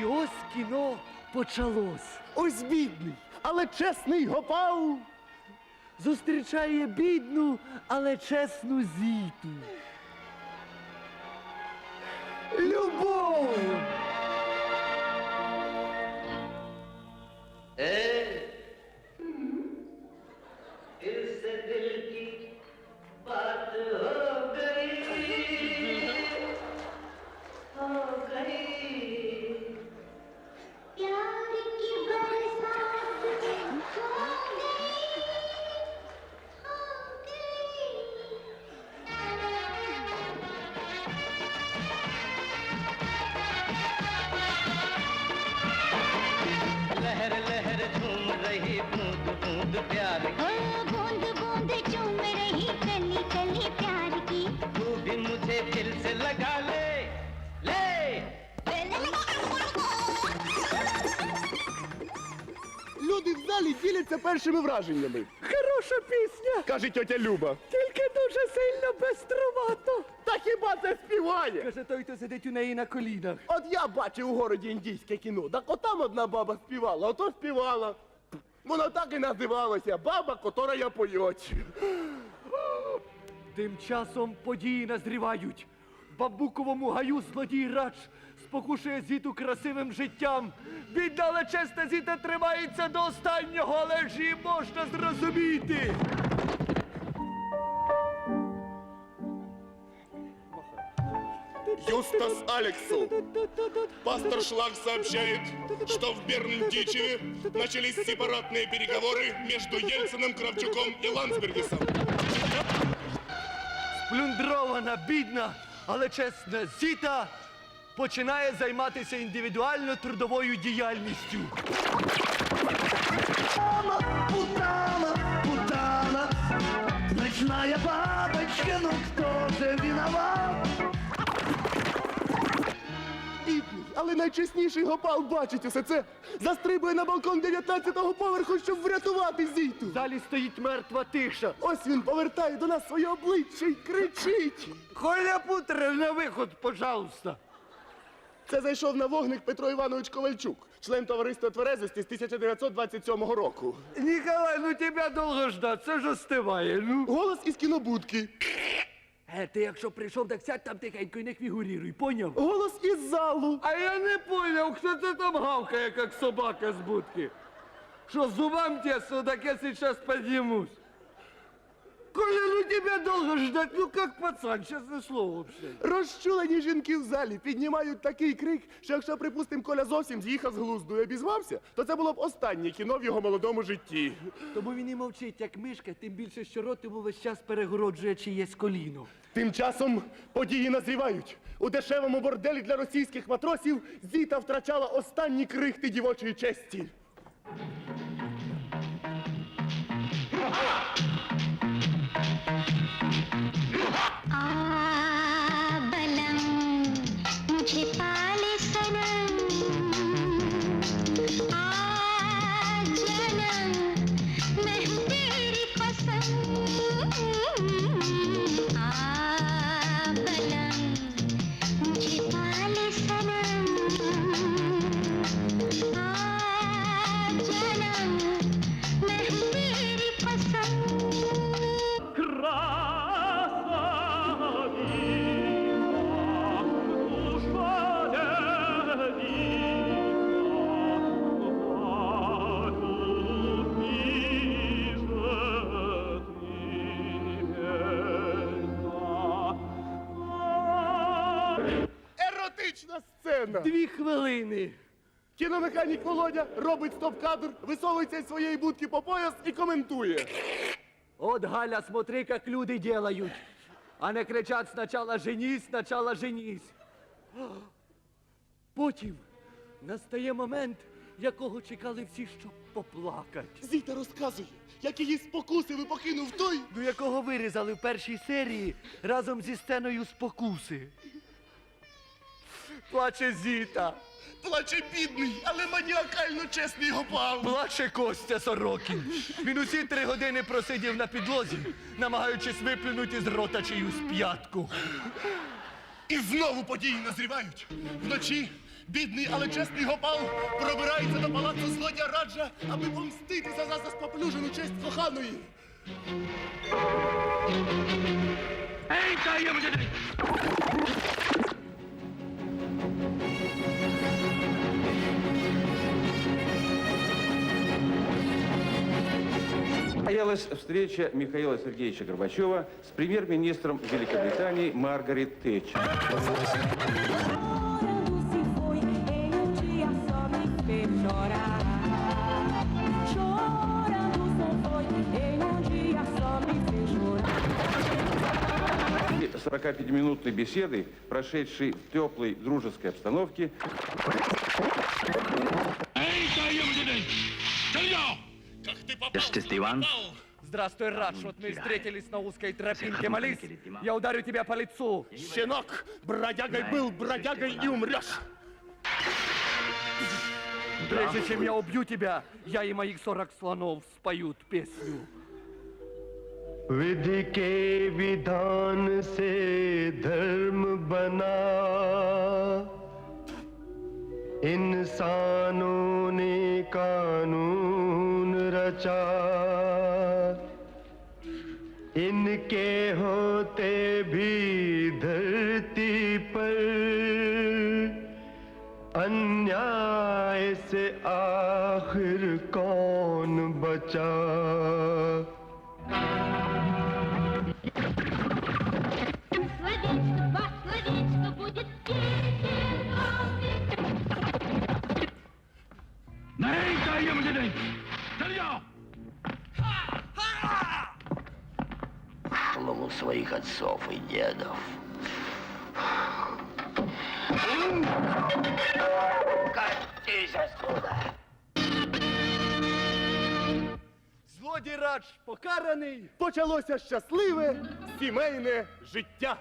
І ось кіно почалось. Ось бідний, але чесний гопав. Зустрічає бідну, але чесну зіту. Любов! दिल लहर लहर झूम रही बूंद बूंद प्यार ओ की बूंद बूंद चूम रही कली कली प्यार की तू भी मुझे दिल से लगा ले ले Люди в залі діляться першими враженнями. Хороша пісня, Каже тьотя Люба. дуже сильно безструвато. Та хіба це співає? Каже той, хто сидить у неї на колінах. От я бачив у городі індійське кіно. Так отам одна баба співала, ото співала. Воно так і називалося баба, котора поють. Тим часом події назрівають. В бамбуковому гаю злодій рач спокушує зіту красивим життям. Бідна, але зіта тримається до останнього, але ж її можна зрозуміти. Юстас Алексу. Пастор Шлаг сообщает, что в Берндичеве начались сепаратные переговоры между Ельциным, Кравчуком и Ландсбергисом. Сплюндрована, бідна, але чесна зіта починає займатися індивідуально трудовою діяльністю. Путана, путана, ночная бабочка, ну кто же виноват? Але найчесніший гопал бачить усе це. Застрибує на балкон 19-го поверху, щоб врятувати зіту. В залі стоїть мертва тиша. Ось він повертає до нас своє обличчя і кричить. Коля Путер, на виход, пожалуйста. Це зайшов на вогник Петро Іванович Ковальчук, член товариства тверезості з 1927 року. Николай, ну тебя довго ждать, це ж остиває, ну. Голос із кінобудки. Е, ти якщо прийшов, так сядь там тихенько і не фігуріруй, поняв? Голос із залу. А я не поняв, хто це там гавкає, як собака з будки. Що, зубам тесно, так я сейчас поднимусь. Тебя долго ждать, ну как пацан, честное слово вообще. Розчулені жінки в залі піднімають такий крик, що якщо, припустим, Коля зовсім з'їхав з глузду і обізвався, то це було б останнє кіно в його молодому житті. Тому він і мовчить, як мишка, тим більше, що рот йому весь час перегороджує чиєсь коліно. Тим часом події назрівають. У дешевому борделі для російських матросів Зіта втрачала останні крихти дівочої честі. आ Еротична. Дві хвилини. Кіномеханік Володя робить стоп-кадр, висовується із своєї будки по пояс і коментує. От, Галя, смотри, как люди делают. А не кричать сначала женись, сначала женись. Потім настає момент, якого чекали всі, щоб поплакати. Зіта розказує, як її спокусив і покинув той. Ну, якого вирізали в першій серії разом зі сценою спокуси. Плаче Зіта, Плаче бідний, але маніакально чесний гопал. плаче Костя Сорокін. Він усі три години просидів на підлозі, намагаючись виплюнути з рота чиюсь п'ятку. І знову події назрівають. Вночі бідний, але чесний гопал пробирається до палацу злодія Раджа, аби помститися за заспоплюжену честь коханої. состоялась встреча Михаила Сергеевича Горбачева с премьер-министром Великобритании Маргарет Тэтчер. И 45-минутной беседы, прошедшей в теплой дружеской обстановке. Как ты попал? Здравствуй, Радж, вот мы встретились на узкой тропинке, молись, я ударю тебя по лицу. Щенок, бродягой был, бродягой и умрешь. Прежде чем я убью тебя, я и моих сорок слонов споют песню. विधि के विधान से धर्म बना इंसानों ने कानून समाचार इनके होते भी धरती पर अन्याय से आखिर कौन बचा? नहीं चाहिए मुझे नहीं। Слову своих отцов и дедов. Катись отсюда! Злодій Радж покараний. Почалося щасливе сімейне життя.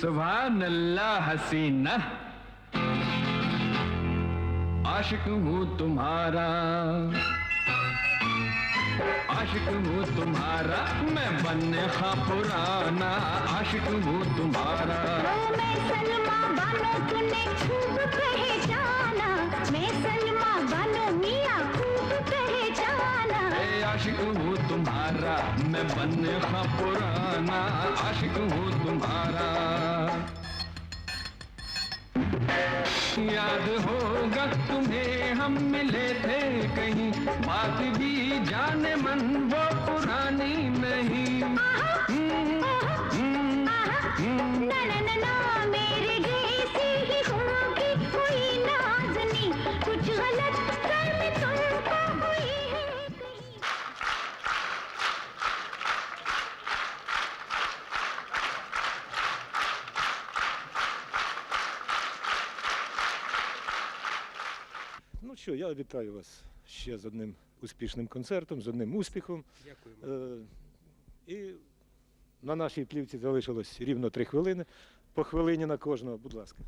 सुभान अल्लाह हसीना आशिक हूँ तुम्हारा। आशिक हूँ तुम्हारा मैं बनने खा पुराना। आशिक हूँ तुम्हारा। मैं सलमा बानो तूने खूब पहचाना। मैं सलमा बानो मियाँ खूब पहचाना। ए आशिक हूँ तुम्हारा मैं बनने खा पुराना। आशिक हूँ तुम्हारा। याद होगा तुम्हें हम मिले थे कहीं। बात भी जाने मन वो पुरानी नहीं। Ну що, я вітаю вас ще з одним успішним концертом, з одним успіхом. Дякую. і на нашій плівці залишилось рівно три хвилини. По хвилині на кожного, будь ласка.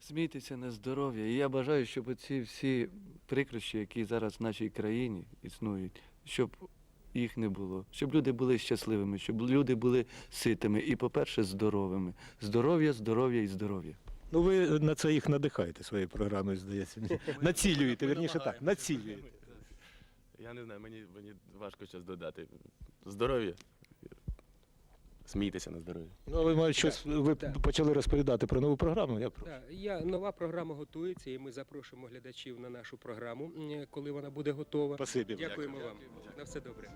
Смійтеся на здоров'я. І я бажаю, щоб ці всі прикрощі, які зараз в нашій країні існують, щоб їх не було, щоб люди були щасливими, щоб люди були ситими і, по-перше, здоровими. Здоров'я, здоров'я і здоров'я. Ну ви на це їх надихаєте своєю програмою, здається. мені. Націлюєте, вірніше так, націлюєте. Я не знаю, мені, мені важко щось додати. Здоров'я. Смійтеся на здоров'я. Ну, ви мають щось, ви почали розповідати про нову програму. Я прошу. Так, я, нова програма готується, і ми запрошуємо глядачів на нашу програму, м, коли вона буде готова. Спасибі. Дякуємо вам. На все добре.